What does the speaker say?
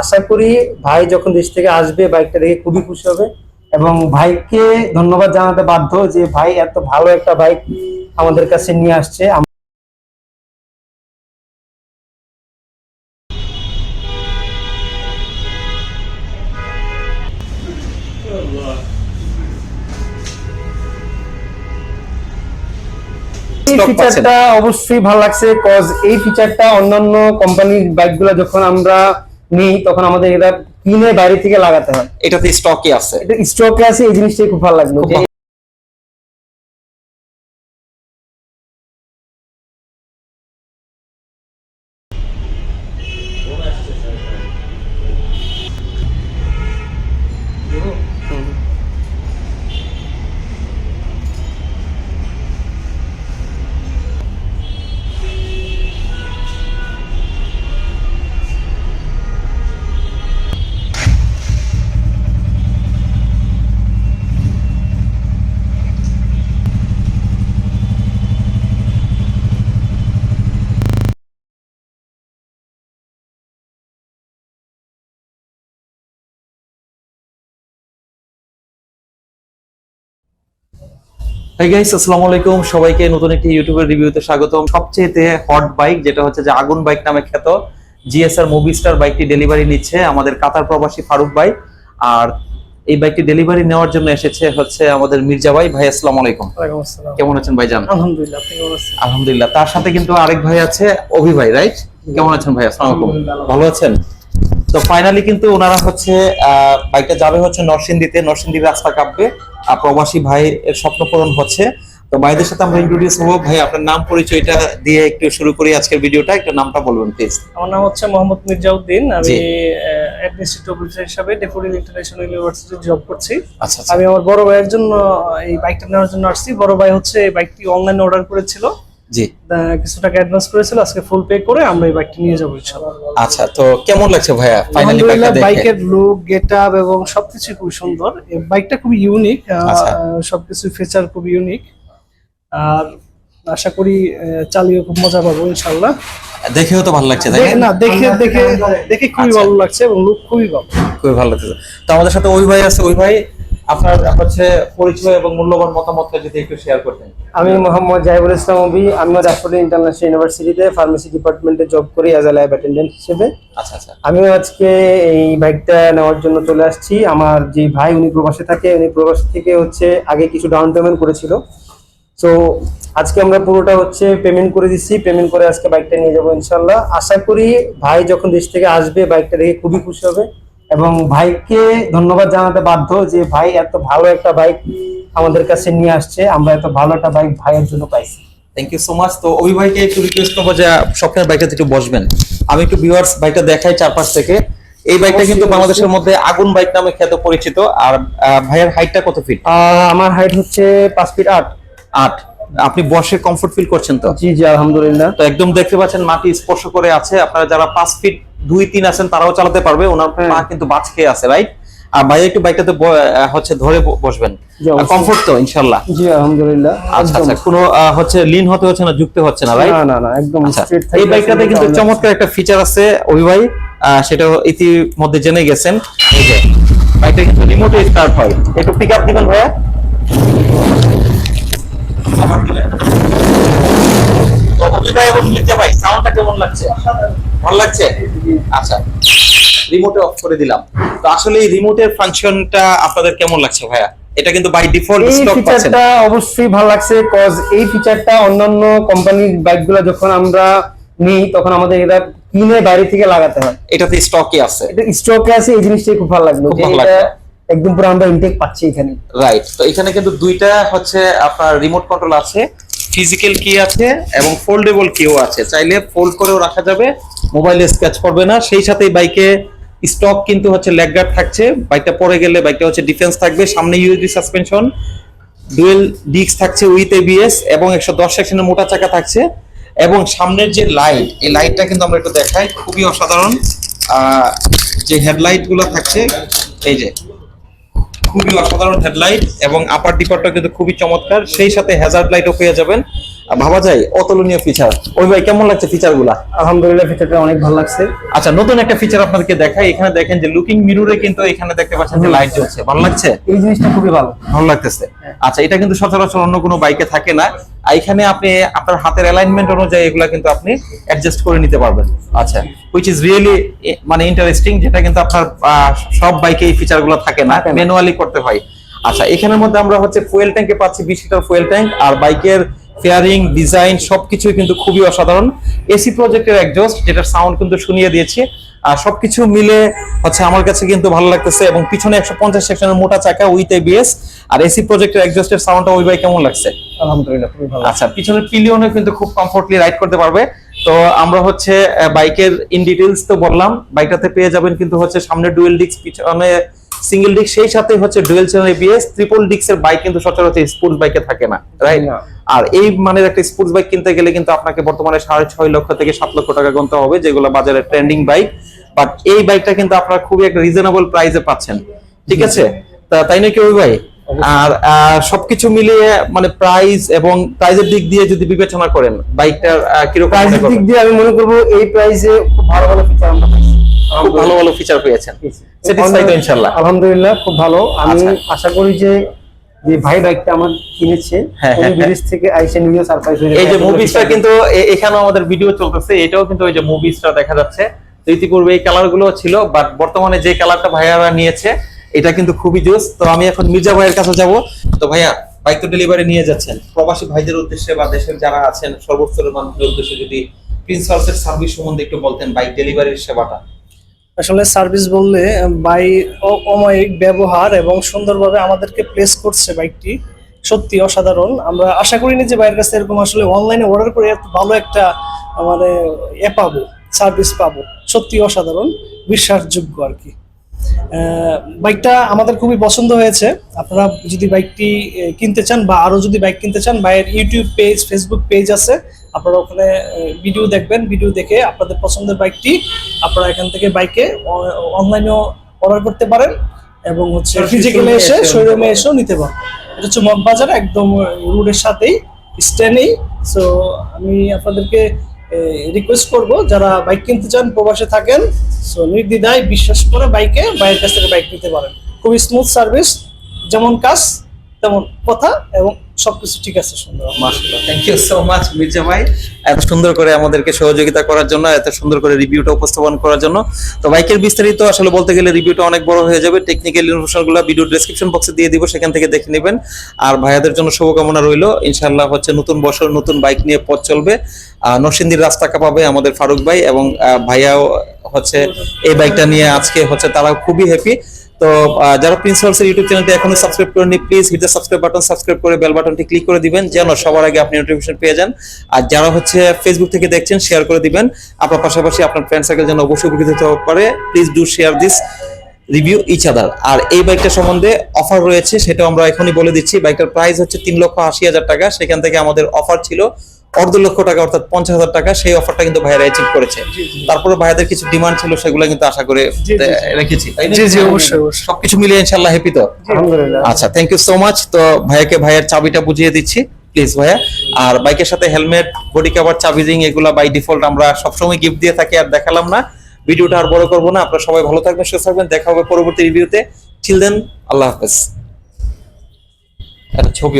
আশা করি ভাই যখন দেশ থেকে আসবে বাইকটা দেখে খুবই খুশি হবে এবং ভাইকে ধন্যবাদ জানাতে বাধ্য যে ভাই এত ভালো একটা বাইক আমাদের কাছে নিয়ে আসছে এই। ফিচারটা অবশ্যই ভালো লাগছে কজ এই ফিচারটা অন্যান্য কোম্পানির বাইকগুলো যখন আমরা নিই তখন আমাদের এটা কিনে বাইরে থেকে লাগাতে হয়। এটাতে স্টকে আছে। এটা স্টকে আছে এই জিনিসটাই খুব ভালো লাগল। যে হাই গাইস আসসালামু আলাইকুম সবাইকে নতুন একটি ইউটিউবের রিভিউতে স্বাগতম। সবচেয়ে হট বাইক যেটা হচ্ছে যে আগুন বাইক নামে খ্যাত। জিএসআর মুভি স্টার বাইকটি ডেলিভারি নিচ্ছে আমাদের কাতার প্রবাসী ফারুক ভাই। আর এই বাইকটি ডেলিভারি নেওয়ার জন্য এসেছে হচ্ছে আমাদের মির্জা ভাই। ভাই আসসালামু। আলাইকুম কেমন আছেন ভাইজান? আলহামদুলিল্লাহ আলহামদুলিল্লাহ। তার সাথে কিন্তু আরেক ভাই আছে অভি ভাই রাইট কেমন আছেন ভাই? আসসালামু আলাইকুম ভালো আছেন? তো ফাইনালি কিন্তু ওনারা হচ্ছে আহ, বাইকটা যাবে হচ্ছে নরসিংদীতে। নরসিংদীর রাস্তা কাঁপবে। প্রবাসী ভাই এর স্বপ্ন পূরণ হচ্ছে। তো ভাইদের সাথে আমরা ইন্ট্রোডিউস হব। ভাই আপনার নাম পরিচয়টা দিয়ে একটু শুরু করি আজকের ভিডিওটা। একটু নামটা বলবেন প্লিজ আমার নাম হচ্ছে মোহাম্মদ মির্জাউদ্দিন। আমি। অ্যাডমিনিস্ট্রেটিভ অফিসার হিসেবে ডেপুটি ইন্টারন্যাশনাল ইউনিভার্সিটি জব করছি। আচ্ছা আচ্ছা। আমি আমার বড় ভাইয়ের জন্য এই বাইকটা নেওয়ার জন্য আসছি। বড় ভাই হচ্ছে এই বাইকটি অনলাইনে অর্ডার করেছিল। জি। কিছু টাকা অ্যাডভান্স করেছিল আজকে ফুল পে করে আমরা এই বাইকটি নিয়ে যাব ইনশাআল্লাহ আচ্ছা তো কেমন লাগছে ভাইয়া ফাইনালি বাইকটা দেখে? বাইকের লুক গেট আপ এবং সবকিছু খুব সুন্দর। এই বাইকটা খুব ইউনিক। সবকিছু ফিচার খুব ইউনিক আর আশা করি আহ, চালিয়ে খুব মজা পাবো ইনশাল্লাহ। দেখেও তো ভালো লাগছে তাই না? না দেখে দেখে দেখে খুবই আচ্ছা। ভালো লাগছে এবং লুক খুবই ভালো। খুবই ভালো লাগছে। তো আমাদের সাথে ওই ভাই আছে ওই ভাই আপনার হচ্ছে পরিচয় এবং মূল্যবান মতামতটা যদি একটু শেয়ার করতেন। আমি মোহাম্মদ জাহিবুল ইসলাম অবি আমি রাজশাহী ইন্টারন্যাশনাল ইউনিভার্সিটিতে ফার্মেসি ডিপার্টমেন্টে জব করি অ্যাজ এ ল্যাব অ্যাটেন্ডেন্ট হিসেবে। আচ্ছা আচ্ছা। আমিও আজকে এই বাইকটা নেওয়ার জন্য চলে আসছি। আমার যে ভাই উনি প্রবাসে থাকে উনি প্রবাস থেকে হচ্ছে আগে কিছু ডাউন পেমেন্ট করেছিল। তো আজকে আমরা পুরোটা হচ্ছে পেমেন্ট করে দিচ্ছি পেমেন্ট করে আজকে বাইকটা নিয়ে যাব ইনশাল্লাহ আশা করি ভাই যখন দেশ থেকে আসবে বাইকটা দেখে খুবই খুশি হবে। এবং ভাইকে ধন্যবাদ জানাতে বাধ্য যে ভাই এত ভালো একটা বাইক আমাদের কাছে নিয়ে আসছে আমরা এত ভালো একটা বাইক ভাইয়ের জন্য পাইছি। থ্যাংক ইউ সো মাচ তো ওই ভাইকে একটু রিকোয়েস্ট করব যে স্বপ্নের বাইকটাতে একটু বসবেন। আমি একটু ভিউয়ার্স বাইকটা দেখাই চারপাশ থেকে। এই বাইকটা কিন্তু বাংলাদেশের মধ্যে আগুন বাইক নামে খ্যাত পরিচিত। আর ভাইয়ের হাইটটা কত ফিট আমার হাইট হচ্ছে পাঁচ ফিট আট। আট। আপনি বসে কমফোর্ট ফিল করছেন তো? জি জি আলহামদুলিল্লাহ। তো একদম দেখতে পাচ্ছেন মাটি স্পর্শ করে আছে। আপনারা যারা পাঁচ ফিট দুই তিন আছেন তারাও চালাতে পারবে। ওনার হ্যাঁ। পা কিন্তু বাজ খেয়ে আছে রাইট আর ভাই একটু বাইকটাতে হচ্ছে ধরে বসবেন। কমফোর্ট তো ইনশাল্লাহ জি আলহামদুলিল্লাহ। আচ্ছা আচ্ছা। কোনো হচ্ছে লিন হতে হচ্ছে না যুক্ত হচ্ছে না রাইট না না না একদম আচ্ছা। straight এই বাইকটাতে কিন্তু চমৎকার একটা ফিচার আছে ওই ভাই। আহ, সেটা ইতিমধ্যে জেনে গেছেন। এই যে বাইকটা কিন্তু রিমোটে স্টার্ট হয়। একটু পিক আপ দিবেন ভাইয়া। তো এবং ভাই সাউন্ডটা কেমন লাগছে? ভালো লাগছে? আচ্ছা রিমোটে অফ করে দিলাম। তো আসলে এই রিমোটের ফাংশনটা আপনাদের কেমন লাগছে ভাইয়া? এটা কিন্তু বাই ডিফল্ট স্টক পাচ্ছেন ফিচারটা অবশ্যই ভালো লাগছে কজ এই ফিচারটা অন্যান্য কোম্পানির বাইকগুলো যখন আমরা নিই তখন আমাদের এটা কিনে বাইরে থেকে লাগাতে হয়। এটাতে স্টকই আছে। এটা স্টকে আছে এই জিনিসটাই খুব ভালো লাগল খুব ভালো এটা একদম পুরো আমরা ইনটেক পাচ্ছি এখানে। রাইট তো এখানে কিন্তু দুইটা হচ্ছে আপনার রিমোট কন্ট্রোল আছে ফিজিক্যাল কি আছে এবং ফোল্ডেবল কিও আছে। চাইলে ফোল্ড করেও রাখা যাবে মোবাইলে স্ক্র্যাচ পড়বে না। সেই সাথে বাইকে স্টক কিন্তু হচ্ছে লেগ গার্ড থাকছে। বাইকটা পড়ে গেলে বাইকটা হচ্ছে ডিফেন্স থাকবে। সামনে ইউএসডি সাসপেনশন ডুয়েল ডিস্ক থাকছে উইথ এবিএস এবং একশো দশ সেকশনের মোটা চাকা থাকছে। এবং সামনের যে লাইট এই লাইটটা কিন্তু আমরা একটু দেখাই। খুবই অসাধারণ। যে হেডলাইটগুলো থাকছে, এই যে খুবই অসাধারণ হেডলাইট এবং আপার ডিপারটা কিন্তু খুবই চমৎকার। সেই সাথে হ্যাজার্ড লাইটও পেয়ে যাবেন। ভাবা যায় অতুলনীয় ফিচার ওই ভাই কেমন লাগছে ফিচারগুলা আলহামদুলিল্লাহ ফিচারটা অনেক ভালো লাগছে। আচ্ছা নতুন একটা ফিচার আপনাদেরকে দেখাই। এখানে দেখেন যে লুকিং মিররে কিন্তু এখানে দেখতে পাচ্ছেন যে লাইট জ্বলছে। ভালো লাগছে? এই জিনিসটা খুবই ভালো। ভালো লাগতেছে। আচ্ছা এটা কিন্তু সচরাচর অন্য কোনো বাইকে থাকে না। আর এখানে আপনি আপনার হাতের অ্যালাইনমেন্ট অনুযায়ী এগুলা কিন্তু আপনি অ্যাডজাস্ট করে নিতে পারবেন। আচ্ছা হুইচ ইজ রিয়েলি মানে ইন্টারেস্টিং যেটা কিন্তু আপনার সব বাইকে এই ফিচারগুলো থাকে না ম্যানুয়ালি করতে হয়। আচ্ছা এখানের মধ্যে আমরা হচ্ছে ফুয়েল ট্যাঙ্কে পাচ্ছি বিশ লিটার ফুয়েল ট্যাঙ্ক আর বাইকের ফেয়ারিং ডিজাইন সবকিছুই কিন্তু খুবই অসাধারণ। এসি প্রজেক্টের একজস্ট যেটার সাউন্ড কিন্তু শুনিয়ে দিয়েছি। আর সবকিছু মিলে হচ্ছে আমার কাছে কিন্তু ভালো লাগতেছে এবং পিছনে একশো পঞ্চাশ সেকশনের মোটা চাকা উইথ এবিএস আর এসি প্রজেক্টের একজস্টের সাউন্ডটা ওই ভাই কেমন লাগছে? আলহামদুলিল্লাহ খুবই ভালো। আচ্ছা পিছনের পিলিয়নে কিন্তু খুব কমফোর্টলি রাইড করতে পারবে। তো আমরা হচ্ছে বাইকের ইন ডিটেলস তো বললাম বাইকটাতে পেয়ে যাবেন কিন্তু হচ্ছে সামনে ডুয়েল ডিস্ক পিছনে সিঙ্গেল ডিস্ক সেই সাথে হচ্ছে ডুয়েল চ্যানেল এবিএস ট্রিপল ডিস্কের বাইক কিন্তু সচরাচর স্পোর্টস বাইকে থাকে না রাইট। আর এই মানের একটা স্পোর্টস বাইক কিনতে গেলে কিন্তু আপনাকে বর্তমানে সাড়ে ছয় লক্ষ থেকে সাত লক্ষ টাকা গুনতে হবে যেগুলো বাজারে ট্রেন্ডিং বাইক বাট এই বাইকটা কিন্তু আপনারা খুবই একটা রিজনেবল প্রাইসে পাচ্ছেন। ঠিক আছে? তা তাই নাকি ওই ভাই আর সবকিছু মিলিয়ে মানে প্রাইস এবং প্রাইজের দিক দিয়ে যদি বিবেচনা করেন বাইকটার কীরকম প্রাইসের দিক দিয়ে আমি মনে করব এই প্রাইসে খুব ভালো ভালো ফিচার আমরা পাচ্ছি খুব ভালো ভালো ফিচার পেয়েছেন। স্যাটিসফাই তো ইনশাল্লাহ আলহামদুলিল্লাহ খুব ভালো। আমি আচ্ছা। আশা করি যে যে ভাই বাইকটা আমার কিনেছে হ্যাঁ, হ্যাঁ, বিদেশ থেকে আইসে নিজেও সারপ্রাইজ হয়ে এই যে। মুভিসটা কিন্তু এখানেও আমাদের ভিডিও চলতেছে এটাও কিন্তু ওই যে মুভিসটা দেখা যাচ্ছে। ইতিপূর্বে এই কালারগুলো ছিল বাট বর্তমানে যে কালারটা ভাইয়ারা নিয়েছে এটা কিন্তু খুবই জোস। তো আমি এখন মির্জা ভাইয়ের কাছে যাব। তো ভাইয়া, বাইক তো ডেলিভারি নিয়ে যাচ্ছেন। প্রবাসী ভাইদের উদ্দেশ্যে বা দেশের যারা আছেন, সর্বস্তরের মানুষের উদ্দেশ্যে যদি প্রিন্স হাউসের সার্ভিস সম্বন্ধে একটু বলতেন, বাইক ডেলিভারির সেবাটা। আসলে সার্ভিস বললে বাই অমায়িক ব্যবহার এবং সুন্দরভাবে আমাদেরকে প্লেস করছে বাইকটি সত্যি অসাধারণ। আমরা আশা করিনি যে বাইরের কাছে এরকম আসলে অনলাইনে অর্ডার করে এত ভালো একটা মানে এ পাবো সার্ভিস পাবো। সত্যি অসাধারণ, বিশ্বাসযোগ্য আর কি। বাইকটা আমাদের খুবই পছন্দ হয়েছে। আপনারা যদি বাইকটি কিনতে চান বা আরও যদি বাইক কিনতে চান বাইরের ইউটিউব পেজ ফেসবুক পেজ আছে। আপনারা ওখানে ভিডিও দেখবেন। ভিডিও দেখে আপনাদের পছন্দের বাইকটি আপনারা এখান থেকে বাইকে অনলাইনেও অর্ডার করতে পারেন এবং হচ্ছে ফিজিক্যালি এসে শোরুমে এসেও নিতে পারেন এটা হচ্ছে মগবাজার একদম রোডের সাথেই স্ট্যান্ডেই সো আমি আপনাদেরকে রিকোয়েস্ট করব, যারা বাইক কিনতে চান, প্রবাসে থাকেন সো নির্দ্বিধায় বিশ্বাস করে বাইকে বাইরের কাছ থেকে বাইক নিতে পারেন। খুবই স্মুথ সার্ভিস যেমন কাজ তেমন কথা এবং সবকিছু ঠিক আছে সুন্দর। Thank you so much Mirza ভাই। এত সুন্দর করে আমাদেরকে সহযোগিতা করার জন্য এত সুন্দর করে রিভিউটা উপস্থাপন করার জন্য। তো বাইকের বিস্তারিত আসলে বলতে গেলে রিভিউটা অনেক বড় হয়ে যাবে। টেকনিক্যাল ইনফরমেশনগুলো ভিডিও ডেসক্রিপশন বক্সে দিয়ে দিব সেখান থেকে দেখে নেবেন। আর ভাইয়াদের জন্য শুভকামনা রইল। ইনশাআল্লাহ হচ্ছে নতুন বছর নতুন বাইক নিয়ে পথ চলবে। আহ, নরসিংদীর রাস্তা কাঁপাবে আমাদের ফারুক ভাই এবং ভাইয়াও হচ্ছে এই বাইকটা নিয়ে আজকে হচ্ছে তারা খুবই হ্যাপি তো যারা প্রিন্সিপালস এর ইউটিউব চ্যানেলটি এখনও সাবস্ক্রাইব করেনি please hit the subscribe button subscribe করে বেল বাটনটি ক্লিক করে দিবেন, যেন সবার আগে আপনি নোটিফিকেশন পেয়ে যান। আর যারা হচ্ছে ফেসবুক থেকে দেখছেন শেয়ার করে দিবেন। আপনার পাশাপাশি আপনার ফ্রেন্ড সার্কেল যেন অবশ্যই উপকৃত হতে পারে। Please do share this review each other আর এই বাইকটা সম্বন্ধে অফার রয়েছে সেটা আমরা এখনই বলে দিচ্ছি। বাইকটার প্রাইস হচ্ছে তিন লক্ষ আশি হাজার টাকা। সেখান থেকে আমাদের অফার ছিল অর্ধ লক্ষ টাকা অর্থাৎ পঞ্চাশ হাজার টাকা সেই অফারটা কিন্তু ভাইয়ারা অ্যাচিভ করেছে। তারপরে ভাইয়াদের কিছু ডিমান্ড ছিল সেগুলো কিন্তু আশা করে। রেখেছি। জি, জি, অবশ্যই, অবশ্যই। সবকিছু মিলিয়ে ইনশাল্লাহ হ্যাপি তো? আচ্ছা থ্যাংক ইউ সো মাচ তো ভাইয়াকে ভাইয়ের চাবিটা বুঝিয়ে দিচ্ছি প্লিজ ভাইয়া। আর বাইকের সাথে হেলমেট বডি কভার চাবি রিং এগুলা বাই ডিফল্ট আমরা সবসময় গিফট দিয়ে থাকি আর দেখালাম না। ভিডিওটা আর বড় করব না আপনারা সবাই ভালো থাকবেন সুস্থ থাকবেন। দেখা হবে পরবর্তী রিভিউতে টিল দেন আল্লাহ হাফেজ। একটা ছবি